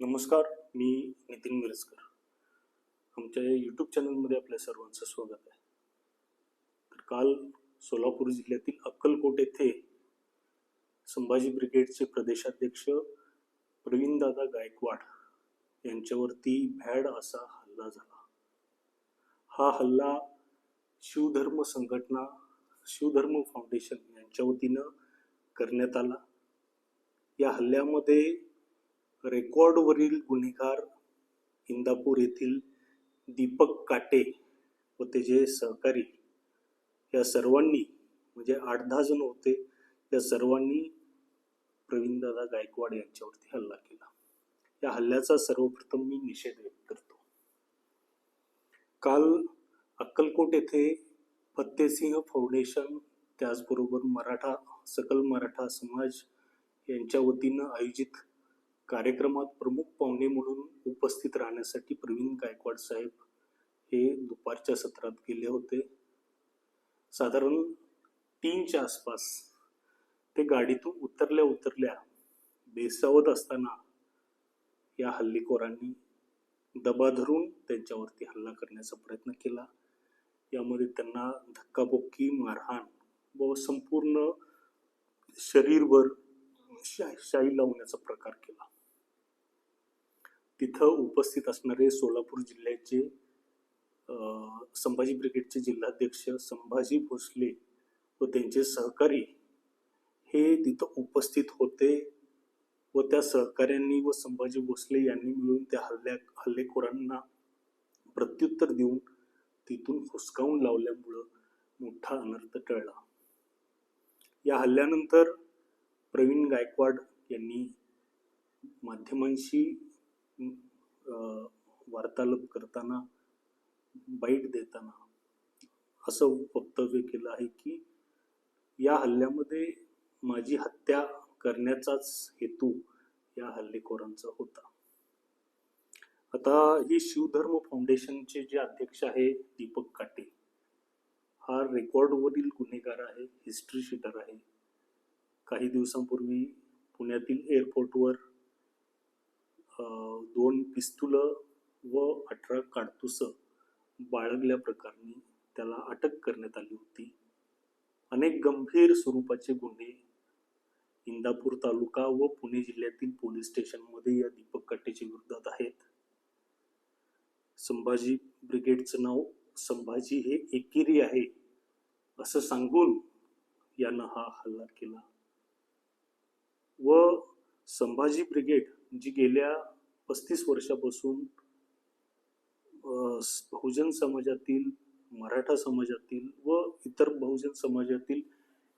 नमस्कार मी नितीन मिरजकर. आमच्या या यूट्यूब चॅनलमध्ये आपल्या सर्वांचं स्वागत आहे. तर काल सोलापूर जिल्ह्यातील अक्कलकोट येथे संभाजी ब्रिगेडचे प्रदेशाध्यक्ष प्रवीणदादा गायकवाड यांच्यावरती भॅड असा हल्ला झाला. हा हल्ला शिवधर्म संघटना शिवधर्म फाउंडेशन यांच्या वतीनं करण्यात आला. या हल्ल्यामध्ये रेकॉर्डवरील गुन्हेगार इंदापूर येथील दीपक काटे व त्याचे सहकारी या सर्वांनी म्हणजे आठ दहा जण होते या सर्वांनी प्रवीणदादा गायकवाड यांच्यावरती हल्ला केला. या हल्ल्याचा सर्वप्रथम मी निषेध व्यक्त करतो. काल अक्कलकोट येथे फत्तेसिंह फाउंडेशन त्याचबरोबर मराठा सकल मराठा समाज यांच्या वतीनं आयोजित कार्यक्रमात प्रमुख पाहुणे म्हणून उपस्थित राहण्यासाठी प्रवीण गायकवाड साहेब हे दुपारच्या सत्रात गेले होते. साधारण तीनच्या आसपास ते गाडीतून उतरल्या उतरल्या बेसावत असताना या हल्लेखोरांनी दबा धरून त्यांच्यावरती हल्ला करण्याचा प्रयत्न केला. यामध्ये त्यांना धक्काबुक्की मारहाण व संपूर्ण शरीरभर शाही शाई लावण्याचा प्रकार केला. तिथं उपस्थित असणारे सोलापूर जिल्ह्याचे संभाजी ब्रिगेडचे जिल्हाध्यक्ष संभाजी भोसले व त्यांचे सहकारी हे तिथं उपस्थित होते व त्या सहकाऱ्यांनी व संभाजी भोसले यांनी मिळून त्या हल्ल्या हल्लेखोरांना प्रत्युत्तर देऊन तिथून हुसकावून लावल्यामुळं मोठा अनर्थ टळला. या हल्ल्यानंतर प्रवीण गायकवाड यांनी माध्यमांशी वार्तालाप करताना बाईट देताना असं वक्तव्य केलं आहे की या हल्ल्यामध्ये माझी हत्या करण्याचाच हेतू या हल्लेखोरांचा होता. आता ही शिवधर्म फाउंडेशनचे जे अध्यक्ष आहे दीपक काटे हा रेकॉर्डवरील गुन्हेगार आहे हिस्ट्री शीटर आहे. काही दिवसांपूर्वी पुण्यातील एअरपोर्टवर दोन पिस्तुलं व अठरा काडतुसं बाळगल्या प्रकरणी त्याला अटक करण्यात आली होती. अनेक गंभीर स्वरूपाचे गुन्हे इंदापूर तालुका व पुणे जिल्ह्यातील पोलीस स्टेशनमध्ये या दीपक कट्टेच्या विरोधात आहेत. संभाजी ब्रिगेडचं नाव संभाजी हे एकेरी आहे असं सांगून यानं हा हल्ला केला. व संभाजी ब्रिगेड जी गेल्या पस्तीस वर्षापासून बहुजन समाजातील मराठा समाजातील व इतर बहुजन समाजातील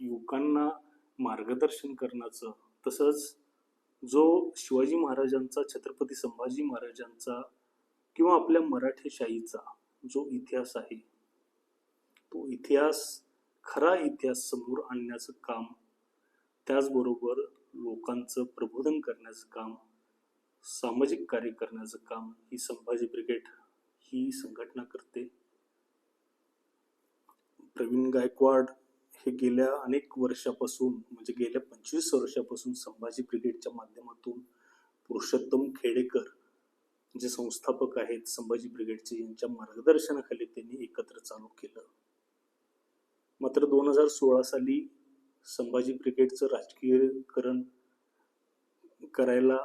युवकांना मार्गदर्शन करण्याचं तसंच जो शिवाजी महाराजांचा छत्रपती संभाजी महाराजांचा किंवा आपल्या मराठेशाहीचा जो इतिहास आहे तो इतिहास खरा इतिहास समोर आणण्याचं काम त्याचबरोबर लोकांचं प्रबोधन करण्याचं काम सामाजिक कार्य करण्याचं काम ही संभाजी ब्रिगेड ही संघटना करते. प्रवीण गायकवाड हे गेल्या अनेक वर्षापासून म्हणजे गेल्या पंचवीस वर्षापासून संभाजी ब्रिगेडच्या माध्यमातून पुरुषोत्तम खेडेकर जे संस्थापक आहेत संभाजी ब्रिगेडचे यांच्या मार्गदर्शनाखाली त्यांनी एकत्र चालू केलं. मात्र दोन हजार सोळा साली संभाजी ब्रिगेडचं राजकीयकरण करायला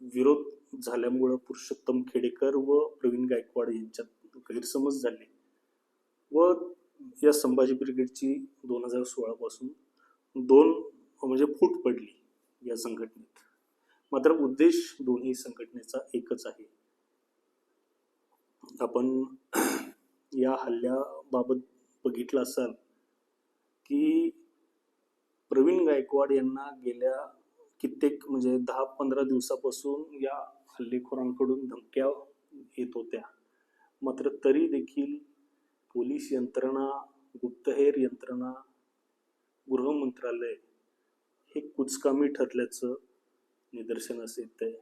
विरोध झाल्यामुळं पुरुषोत्तम खेडेकर व प्रवीण गायकवाड यांच्यात गैरसमज झाले व या संभाजी ब्रिगेडची दोन हजार सोळापासून दोन म्हणजे फूट पडली या संघटनेत. मात्र उद्देश दोन्ही संघटनेचा एकच आहे. आपण या हल्ल्याबाबत बघितलं असाल की प्रवीण गायकवाड यांना गेल्या कित्येक म्हणजे दहा पंधरा दिवसापासून या हल्लेखोरांकडून धमक्या येत होत्या. मात्र तरी देखील पोलीस यंत्रणा गुप्तहेर यंत्रणा गृह मंत्रालय हे कुचकामी ठरल्याचं निदर्शनास येत आहे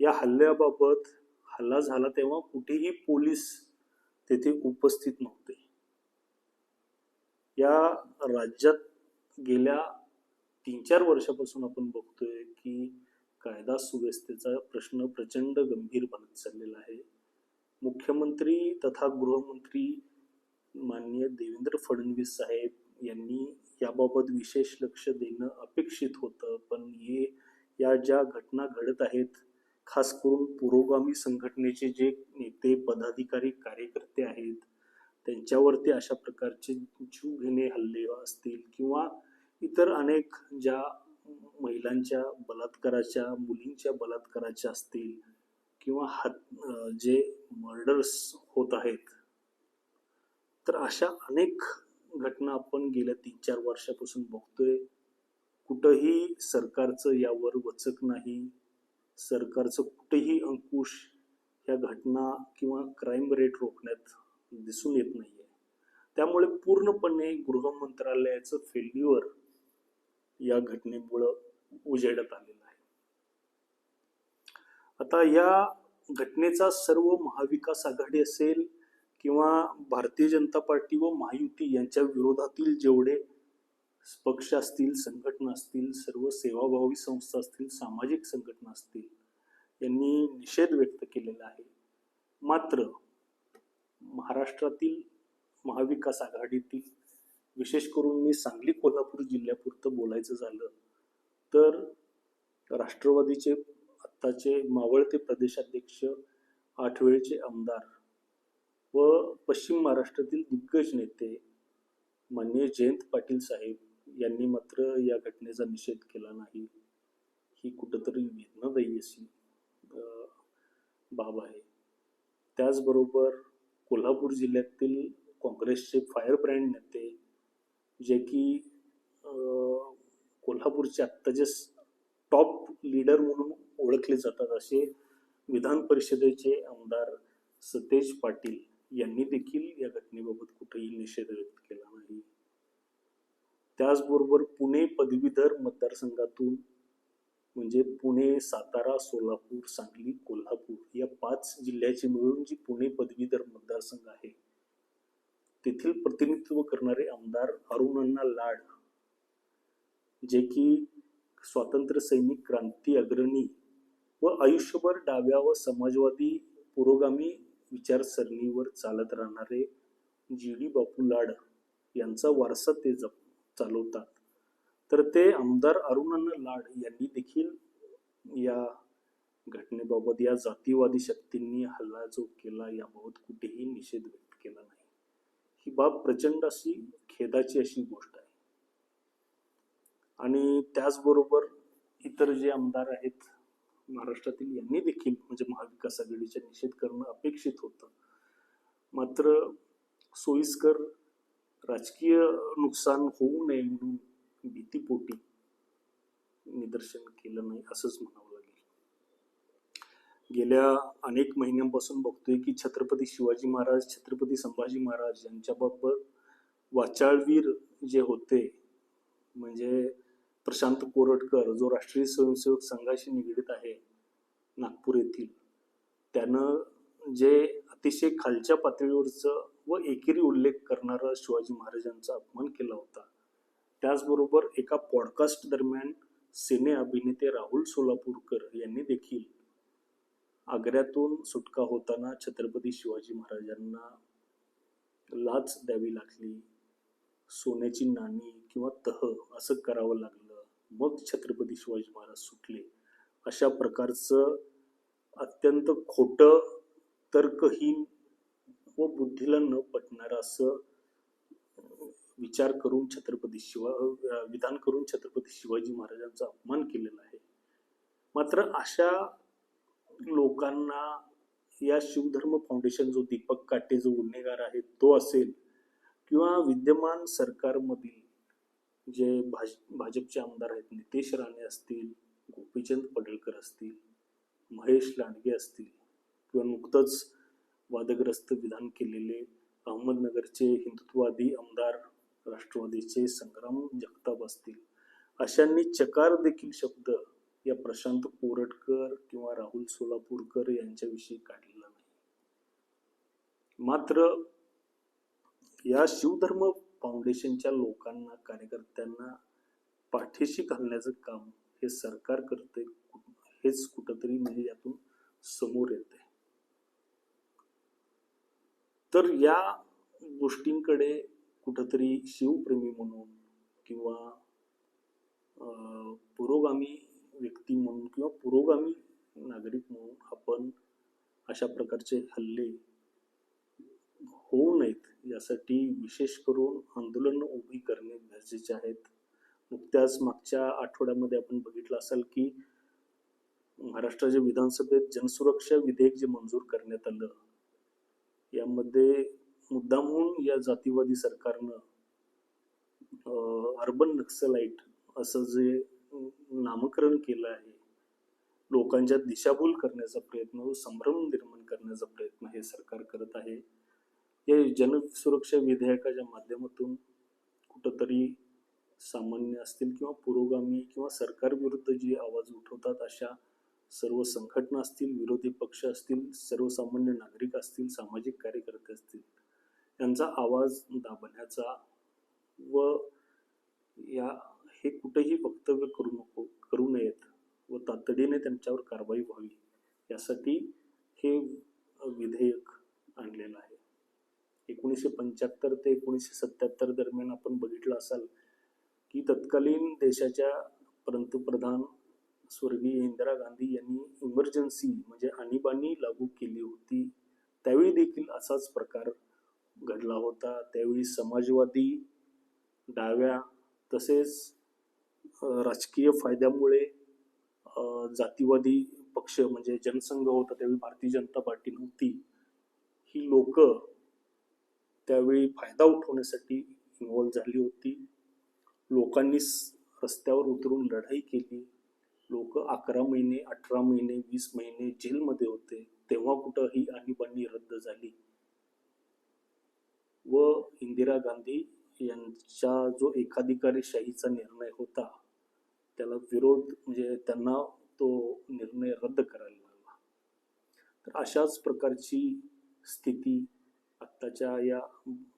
या हल्ल्याबाबत हल्ला झाला तेव्हा कुठेही पोलीस तेथे उपस्थित नव्हते. या राज्यात गेल्या तीन चार वर्षापासून आपण बघतोय की कायदा सुव्यवस्थेचा प्रश्न प्रचंड गंभीर बनत चाललेला आहे. मुख्यमंत्री तथा गृहमंत्री माननीय देवेंद्र फडणवीस साहेब यांनी याबाबत विशेष लक्ष देणं अपेक्षित होतं. पण हे या ज्या घटना घडत आहेत खास करून पुरोगामी संघटनेचे जे नेते पदाधिकारी कार्यकर्ते आहेत त्यांच्यावरती अशा प्रकारचे जीव घेणे हल्ले असतील किंवा इतर अनेक ज्या महिलांच्या बलात्काराच्या मुलींच्या बलात्काराच्या असतील किंवा हात जे मर्डर्स होत आहेत तर अशा अनेक घटना आपण गेल्या तीन चार वर्षापासून बघतोय. कुठंही सरकारचं यावर वचक नाही. सरकारचं कुठेही अंकुश या घटना किंवा क्राईम रेट रोखण्यात दिसून येत नाहीये. त्यामुळे पूर्णपणे गृह मंत्रालयाचं फेल्युअर या घटनेमुळं उजेडत आलेलं आहे. आता या घटनेचा सर्व महाविकास आघाडी असेल किंवा भारतीय जनता पार्टी व महायुती यांच्या विरोधातील जेवढे पक्ष असतील संघटना असतील सर्व सेवाभावी संस्था असतील सामाजिक संघटना असतील यांनी निषेध व्यक्त केलेला आहे. मात्र महाराष्ट्रातील महाविकास आघाडीतील विशेष करून मी सांगली कोल्हापूर जिल्ह्यापुरतं बोलायचं झालं तर राष्ट्रवादीचे आत्ताचे मावळते प्रदेशाध्यक्ष आठवेळचे आमदार व पश्चिम महाराष्ट्रातील दिग्गज नेते माननीय जयंत पाटील साहेब यांनी मात्र या घटनेचा निषेध केला नाही. ही कुठंतरी वेदनादायी अशी बाब आहे. त्याचबरोबर कोल्हापूर जिल्ह्यातील काँग्रेसचे फायर ब्रँड नेते जे की कोल्हापूरचे कोल्हापूरचे आत्ताचे टॉप लीडर म्हणून ओळखले जातात असे विधान परिषदेचे आमदार सतेज पाटील यांनी देखील या घटनेबाबत कुठेही निषेध व्यक्त केला नाही. त्याचबरोबर पुणे पदवीधर मतदारसंघातून म्हणजे पुणे सातारा सोलापूर सांगली कोल्हापूर या पाच जिल्ह्याची मिळून जी पुणे पदवीधर मतदारसंघ आहे तेथील प्रतिनिधित्व करणारे आमदार अरुणअण्णा लाड जे की स्वातंत्र्य सैनिक क्रांती अग्रणी व आयुष्यभर डाव्या व समाजवादी पुरोगामी विचारसरणीवर चालत राहणारे जी डी बापू लाड यांचा वारसा ते जप चालवतात. तर ते आमदार अरुणअण्णा लाड यांनी देखील या घटनेबाबत या जातीवादी शक्तींनी हल्ला जो केला याबाबत कुठेही निषेध व्यक्त केला नाही. ही बाब प्रचंड अशी खेदाची अशी गोष्ट आहे. आणि त्याचबरोबर इतर जे आमदार आहेत महाराष्ट्रातील यांनी देखील म्हणजे महाविकास आघाडीचा निषेध करणं अपेक्षित होतं. मात्र सोयीस्कर राजकीय नुकसान होऊ नये म्हणून भीतीपोटी निदर्शन केलं नाही असंच म्हणावं गेल्या अनेक महिन्यांपासून बघतोय की छत्रपती शिवाजी महाराज छत्रपती संभाजी महाराज यांच्याबाबत वाचाळवीर जे होते म्हणजे प्रशांत कोरटकर जो राष्ट्रीय स्वयंसेवक संघाशी निगडीत आहे नागपूर येथील त्यानं जे अतिशय खालच्या पातळीवरचं व एकेरी उल्लेख करणारा शिवाजी महाराजांचा अपमान केला होता. त्याचबरोबर एका पॉडकास्ट दरम्यान सिने अभिनेते राहुल सोलापूरकर यांनी देखील आग्र्यातून सुटका होताना छत्रपती शिवाजी महाराजांना लाच द्यावी लागली. सोन्याची नाणी किंवा तह असं करावं लागलं. मग छत्रपती शिवाजी महाराज सुटले. अशा प्रकारचं अत्यंत खोटं तर्कहीन व बुद्धीला न पटणारं असं विचार करून छत्रपती शिवा विधान करून छत्रपती शिवाजी महाराजांचा अपमान केलेला आहे. मात्र अशा लोकांना या शिवधर्म फाउंडेशन जो दीपक काटे जो गुन्हेगार आहे तो असेल किंवा विद्यमान सरकारमधील जे भाज भाजपचे आमदार आहेत नितेश राणे असतील गोपीचंद पडळकर असतील महेश लांडगे असतील किंवा नुकतंच वादग्रस्त विधान केलेले अहमदनगरचे हिंदुत्ववादी आमदार राष्ट्रवादीचे संग्राम जगताप असतील अशांनी चकार देखील शब्द या प्रशांत कोरटकर किंवा राहुल सोलापूरकर यांच्याविषयी काढलेला नाही. मात्र या शिवधर्म फाउंडेशनच्या लोकांना कार्यकर्त्यांना पाठीशी घालण्याचं काम हे सरकार करते हेच कुठंतरी म्हणजे यातून समोर येते तर या गोष्टींकडे कुठंतरी शिवप्रेमी म्हणून किंवा पुरोगामी व्यक्ती म्हणून किंवा पुरोगामी नागरिक म्हणून आपण अशा प्रकारचे हल्ले होऊ नयेत. यासाठी विशेष करून आंदोलन उभी करणे गरजेचे आहेत. नुकत्याच मागच्या आठवड्यामध्ये आपण बघितलं असाल की महाराष्ट्राच्या विधानसभेत जनसुरक्षा विधेयक जे मंजूर करण्यात आलं यामध्ये मुद्दामहून या जातीवादी सरकारनं अर्बन नक्सलाइट असं जे नामकरण केलं आहे. लोकांच्या दिशाभूल करण्याचा प्रयत्न व संभ्रम निर्माण करण्याचा प्रयत्न हे सरकार करत आहे. या जनसुरक्षा विधेयकाच्या माध्यमातून कुठंतरी सामान्य असतील किंवा पुरोगामी किंवा सरकारविरुद्ध जे आवाज उठवतात अशा सर्व संघटना असतील विरोधी पक्ष असतील सर्वसामान्य नागरिक असतील सामाजिक कार्यकर्ते असतील यांचा आवाज दाबण्याचा व या हे कुठेही वक्तव्य करू नको करू नयेत व तातडीने त्यांच्यावर कारवाई व्हावी. यासाठी हे विधेयक आणलेलं आहे. एकोणीसशे पंच्याहत्तर ते एकोणीसशे सत्याहत्तर दरम्यान आपण बघितलं असाल की तत्कालीन देशाच्या पंतप्रधान स्वर्गीय इंदिरा गांधी यांनी इमर्जन्सी म्हणजे आणीबाणी लागू केली होती. त्यावेळी देखील असाच प्रकार घडला होता. त्यावेळी समाजवादी डाव्या तसेच राजकीय फायद्यामुळे जातीवादी पक्ष म्हणजे जनसंघ होता त्यावेळी भारतीय जनता पार्टी नव्हती. ही लोक त्यावेळी फायदा उठवण्यासाठी इन्व्हॉल्व झाली होती. लोकांनी रस्त्यावर उतरून लढाई केली. लोक अकरा महिने अठरा महिने वीस महिने जेलमध्ये होते. तेव्हा कुठं ही आणीबाणी रद्द झाली? व इंदिरा गांधी यांचा जो एकाधिकारी शाहीचा निर्णय होता त्याला विरोध म्हणजे त्यांना तो निर्णय रद्द करायला लागला. तर अशाच प्रकारची स्थिती आत्ताच्या या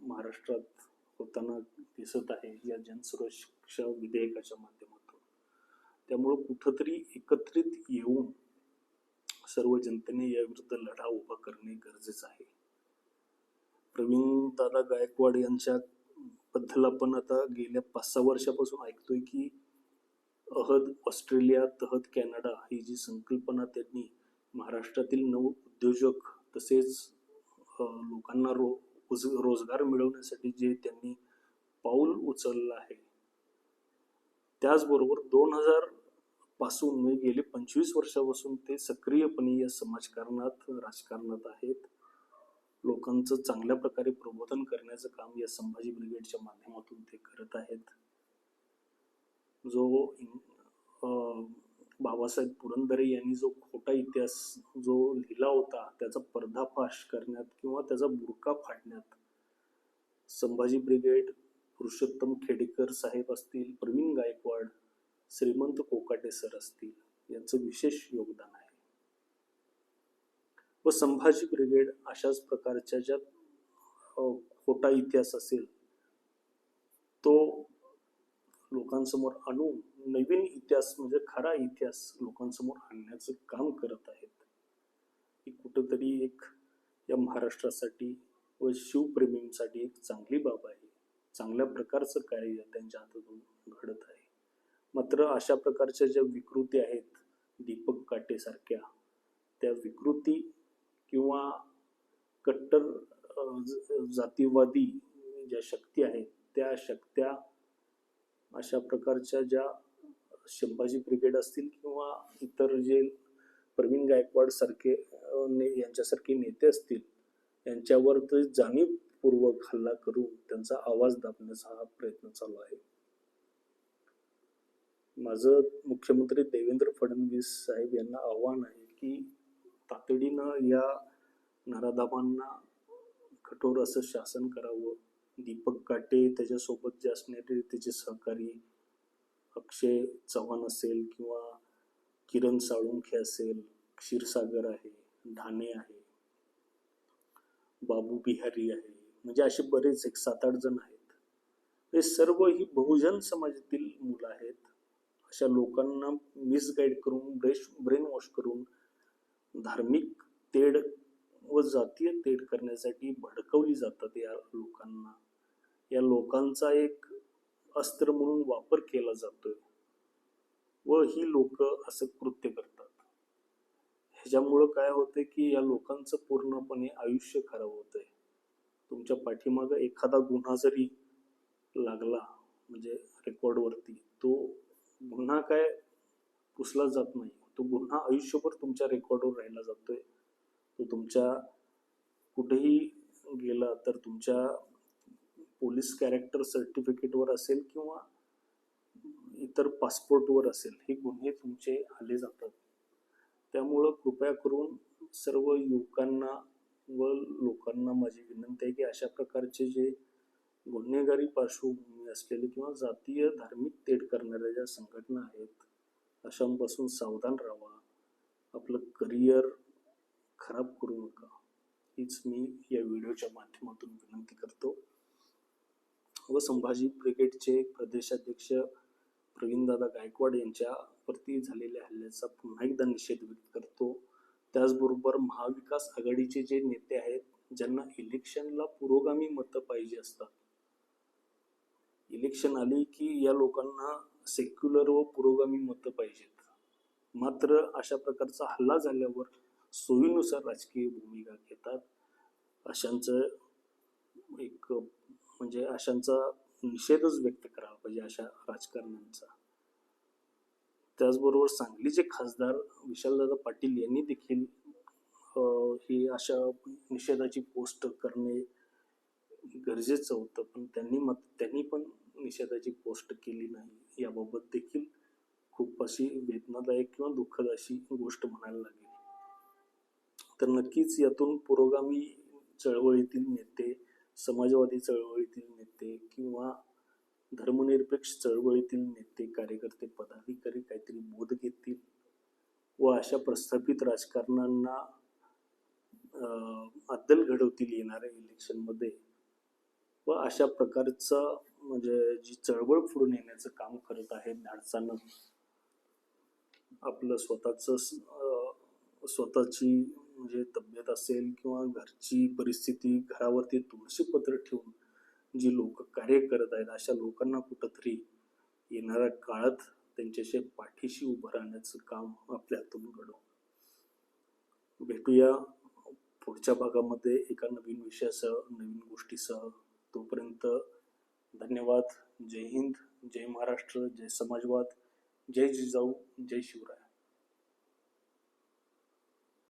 महाराष्ट्रात होताना दिसत आहे या जनसुरक्षा विधेयकाच्या माध्यमातून. त्यामुळं कुठंतरी एकत्रित येऊन सर्व जनतेने याविरुद्ध लढा उभा करणे गरजेचं आहे. प्रवीण दादा गायकवाड यांच्या बद्दल आपण आता गेल्या पाच सहा वर्षापासून ऐकतोय की अहद ऑस्ट्रेलिया तहद कॅनडा ही जी संकल्पना त्यांनी महाराष्ट्रातील नव उद्योजक तसेच लोकांना रो रोजगार मिळवण्यासाठी जे त्यांनी पाऊल उचललं आहे. त्याचबरोबर दोन हजारपासून म्हणजे गेले पंचवीस वर्षापासून ते सक्रियपणे या समाजकारणात राजकारणात आहेत. लोकांचं चांगल्या प्रकारे प्रबोधन करण्याचं काम या संभाजी ब्रिगेडच्या माध्यमातून ते करत आहेत. जो बाबासाहेब पुरंदरे यांनी जो खोटा इतिहास जो लिहिला होता त्याचा पर्दाफाश करण्यात किंवा त्याचा बुरका फाडण्यात संभाजी ब्रिगेड पुरुषोत्तम खेडेकर साहेब असतील प्रवीण गायकवाड श्रीमंत कोकाटे सर असतील यांचं विशेष योगदान आहे. व संभाजी ब्रिगेड अशाच प्रकारच्या ज्या खोटा इतिहास असेल तो लोकांसमोर आणून नवीन इतिहास म्हणजे खरा इतिहास लोकांसमोर आणण्याचं काम करत आहेत. ही कुठंतरी एक या महाराष्ट्रासाठी व शिवप्रेमींसाठी एक चांगली बाब आहे. चांगल्या प्रकारचं कार्य त्यांच्या हातातून घडत आहे. मात्र अशा प्रकारच्या ज्या विकृती आहेत दीपक काटेसारख्या त्या विकृती किंवा कट्टर जातीवादी ज्या शक्ती आहेत त्या शक्त्या अशा प्रकारच्या ज्या संभाजी ब्रिगेड असतील किंवा इतर जे प्रवीण गायकवाड सारखे ने यांच्यासारखे नेते असतील यांच्यावर ते जाणीवपूर्वक हल्ला करून त्यांचा आवाज दाबण्याचा हा प्रयत्न चालू आहे. माझं मुख्यमंत्री देवेंद्र फडणवीस साहेब यांना आव्हान आहे की तातडीनं या नराधाबांना कठोर असं शासन करावं. दीपक काटे त्याच्यासोबत जे असणारे त्याचे सहकारी अक्षय चव्हाण असेल किंवा किरण साळुंखे असेल क्षीरसागर आहे ढाणे आहे बाबू बिहारी आहे म्हणजे असे बरेच एक सात आठ जण आहेत. हे सर्व ही बहुजन समाजातील मुलं आहेत. अशा लोकांना मिसगाईड करून ब्रेश ब्रेन वॉश करून धार्मिक तेढ व जातीय तेढ करण्यासाठी भडकवली जातात या लोकांना. या लोकांचा एक अस्त्र म्हणून वापर केला जातोय. व ही लोक असं कृत्य करतात. ह्याच्यामुळं काय होतंय की या लोकांचं पूर्णपणे आयुष्य खराब होतंय. तुमच्या पाठीमागं एखादा गुन्हा जरी लागला म्हणजे रेकॉर्डवरती तो गुन्हा काय पुसला जात नाही. तो गुन्हा आयुष्यभर तुमच्या रेकॉर्डवर राहिला जातोय. तो तुमच्या कुठेही गेला तर तुमच्या पोलीस कॅरेक्टर सर्टिफिकेटवर असेल किंवा इतर पासपोर्टवर असेल हे गुन्हे तुमचे आले जातात. त्यामुळं कृपया करून सर्व युवकांना व लोकांना माझी विनंती आहे की अशा प्रकारचे जे गुन्हेगारी पार्श्वभूमी असलेले किंवा जातीय धार्मिक तेढ करणाऱ्या ज्या संघटना आहेत अशांपासून सावधान राहा. आपलं करिअर खराब करू नका. हीच मी या व्हिडिओच्या माध्यमातून विनंती करतो. व संभाजी ब्रिगेडचे प्रदेशाध्यक्ष प्रवीणदादा गायकवाड यांच्यावरती झालेल्या हल्ल्याचा पुन्हा एकदा निषेध व्यक्त करतो. त्याचबरोबर महाविकास आघाडीचे जे नेते आहेत ज्यांना इलेक्शनला पुरोगामी मतं पाहिजे असतात. इलेक्शन आली की या लोकांना सेक्युलर व पुरोगामी मतं पाहिजेत. मात्र अशा प्रकारचा हल्ला झाल्यावर सोयीनुसार राजकीय भूमिका घेतात. अशांचं एक म्हणजे अशांचा निषेधच व्यक्त करावा पाहिजे अशा राजकारण्यांचा. त्याचबरोबर सांगलीचे खासदार विशालदादा पाटील यांनी देखील ही अशा निषेधाची पोस्ट करणे गरजेचं होतं पण त्यांनी मत त्यांनी पण निषेधाची पोस्ट केली नाही. याबाबत देखील खूप अशी वेदनादायक किंवा दुःखद अशी गोष्ट म्हणायला लागेल. तर नक्कीच यातून पुरोगामी चळवळीतील नेते समाजवादी चळवळीतील नेते किंवा धर्मनिरपेक्ष चळवळीतील नेते कार्यकर्ते पदाधिकारी काहीतरी बोध घेतील व अशा प्रस्थापित राजकारणांना अद्दल घडवतील येणाऱ्या इलेक्शनमध्ये व अशा प्रकारचं म्हणजे जी चळवळ पुढून येण्याचं काम करत आहे धाडसानं आपलं स्वतःचं स्वतःची म्हणजे तब्येत असेल किंवा घरची परिस्थिती घरावरती तुळशी पत्र ठेवून जी लोक कार्य करत आहेत अशा लोकांना कुठंतरी येणाऱ्या काळात त्यांच्याशी पाठीशी उभं राहण्याचं काम आपल्या हातून घडव. भेटूया पुढच्या भागामध्ये एका नवीन विषयासह नवीन गोष्टीसह. तोपर्यंत धन्यवाद. जय हिंद जय महाराष्ट्र जय समाजवाद. जय जिजाऊ जय शिवराय.